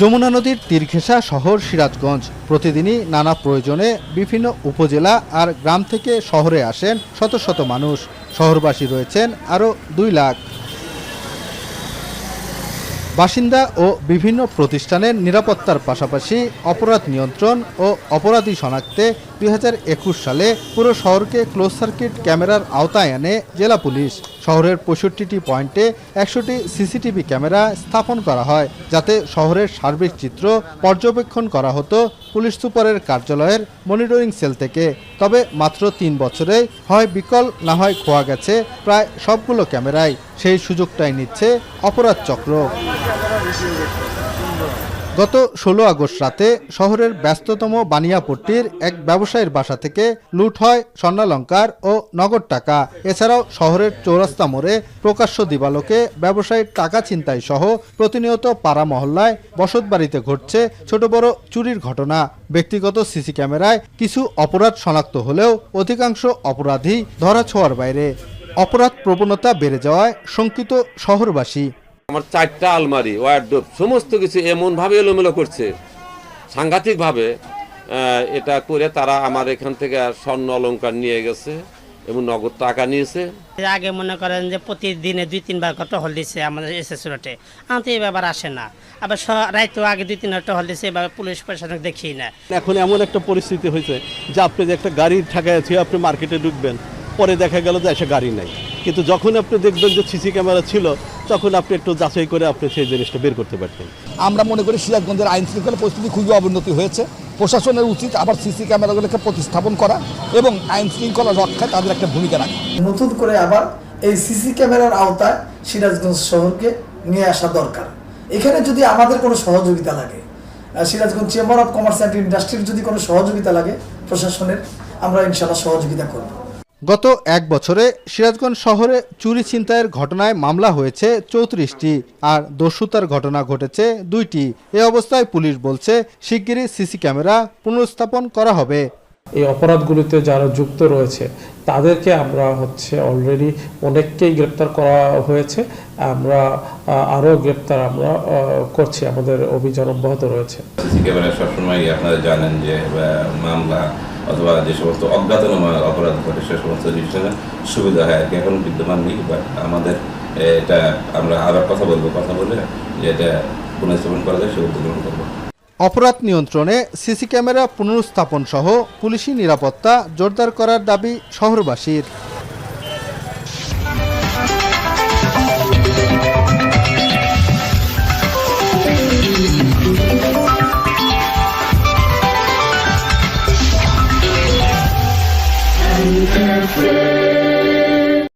যমুনা নদীর তীরঘেসা শহর সিরাজগঞ্জ। প্রতিদিনই নানা প্রয়োজনে বিভিন্ন উপজেলা আর গ্রাম থেকে শহরে আসেন শত শত মানুষ। শহরবাসী রয়েছেন আরও দুই লাখ। বাসিন্দা ও বিভিন্ন প্রতিষ্ঠানের নিরাপত্তার পাশাপাশি অপরাধ নিয়ন্ত্রণ ও অপরাধী শনাক্তে দুই হাজার একুশ সালে পুরো শহরকে ক্লোজ সার্কিট ক্যামেরার আওতায় আনে জেলা পুলিশ। শহরের পঁয়ষট্টিটি পয়েন্টে একশোটি সিসিটিভি ক্যামেরা স্থাপন করা হয়, যাতে শহরের সার্বিক চিত্র পর্যবেক্ষণ করা হতো পুলিশ সুপারের কার্যালয়ের মনিটরিং সেল থেকে। তবে মাত্র তিন বছরে হয় বিকল, না হয় খোয়া গেছে প্রায় সবগুলো ক্যামেরায় সেই সুযোগটাই নিচ্ছে অপরাধ চক্র। গত ষোলো আগস্ট রাতে শহরের ব্যস্ততম বানিয়াপট্টির এক ব্যবসায়ীর বাসা থেকে লুট হয় স্বর্ণালঙ্কার ও নগদ টাকা। এছাড়াও শহরের চৌরাস্তা মোড়ে প্রকাশ্য দিবালোকে ব্যবসায়ীর টাকা ছিনতাই সহ প্রতিনিয়ত পাড়া মহল্লায় বসতবাড়িতে ঘটছে ছোট বড় চুরির ঘটনা। ব্যক্তিগত সিসি ক্যামেরায় কিছু অপরাধ শনাক্ত হলেও অধিকাংশ অপরাধী ধরাছোঁয়ার বাইরে। অপরাধ প্রবণতা বেড়ে যাওয়ায় শঙ্কিত শহরবাসী। আমার চারটা আলমারি ওয়ার্ডরোব সমস্ত কিছু এমন ভাবে এলোমেলো করছে। সাংঘাতিক ভাবে এটা করে তারা আমার এখান থেকে স্বর্ণ অলঙ্কার নিয়ে গেছে এবং নগদ টাকা নিয়েছে। আগে মনে করেন যে প্রতিদিনে দুই তিনবার করে টহল দিচ্ছে আমাদের এসএস রোডে। আনতে এই ব্যাপার আসে না। আবার রাইতেও আগে দুই তিনবার টহল দিচ্ছে এবার পুলিশ প্রশাসন দেখি না এখন এমন একটা পরিস্থিতি হয়েছে যে আপনি যে একটা গাড়ি ঠেকায় আছে আপনি মার্কেটে ঢুকবেন পরে দেখা গেল যে এসে গাড়ি নাই। কিন্তু যখন আপনি দেখবেন যে সিসি ক্যামেরা ছিল তখন আপনি একটু যাচাই করে আপনি সেই জিনিসটা বের করতে পারতেন। আমরা মনে করি সিরাজগঞ্জের আইন শৃঙ্খলা পরিস্থিতি খুবই অবনতি হয়েছে। প্রশাসনের উচিত আবার সিসি ক্যামেরাগুলোকে প্রতিস্থাপন করা এবং আইন শৃঙ্খলা রক্ষায় তাদের একটা ভূমিকা রাখা। নতুন করে আবার এই সিসি ক্যামেরার আওতায় সিরাজগঞ্জ শহরকে নিয়ে আসা দরকার। এখানে যদি আমাদের কোনো সহযোগিতা লাগে Sirajganj chamber of commerce and ইন্ডাস্ট্রির যদি কোনো সহযোগিতা লাগে প্রশাসনের আমরা ইনশাল্লাহ সহযোগিতা করব। গত এক বছরে সিরাজগঞ্জ শহরে চুরি ছিনতাইয়ের ঘটনায় মামলা হয়েছে চৌত্রিশটি আর দস্যুতার ঘটনা ঘটেছে দুইটি। এ অবস্থায় পুলিশ বলছে শিগগিরই সিসি ক্যামেরা পুনর্স্থাপন করা হবে। এই অপরাধগুলিতে যারা যুক্ত রয়েছে তাদেরকে আমরা হচ্ছে অলরেডি অনেককেই গ্রেপ্তার করা হয়েছে। আমরা আরও গ্রেপ্তার আমরা করছি আমাদের অভিযান অব্যাহত রয়েছে। সিসি ক্যামেরা সবসময় আপনারা জানেন যে মামলা অথবা যে সমস্ত অজ্ঞাতনামা অপরাধ ঘটে, সে সমস্ত জিনিসের সুবিধা হয় আর কি। এখন বিদ্যমান নেই বাট আমাদের এটা আমরা আবার কথা বলব। কথা বলে যে এটা পুনঃস্থাপন করা যায়, সে উদ্যোগ গ্রহণ করব। অপরাধ নিয়ন্ত্রণে সিসি ক্যামেরা পুনরুস্থাপন সহ পুলিশি নিরাপত্তা জোরদার করার দাবি শহরবাসীর। free.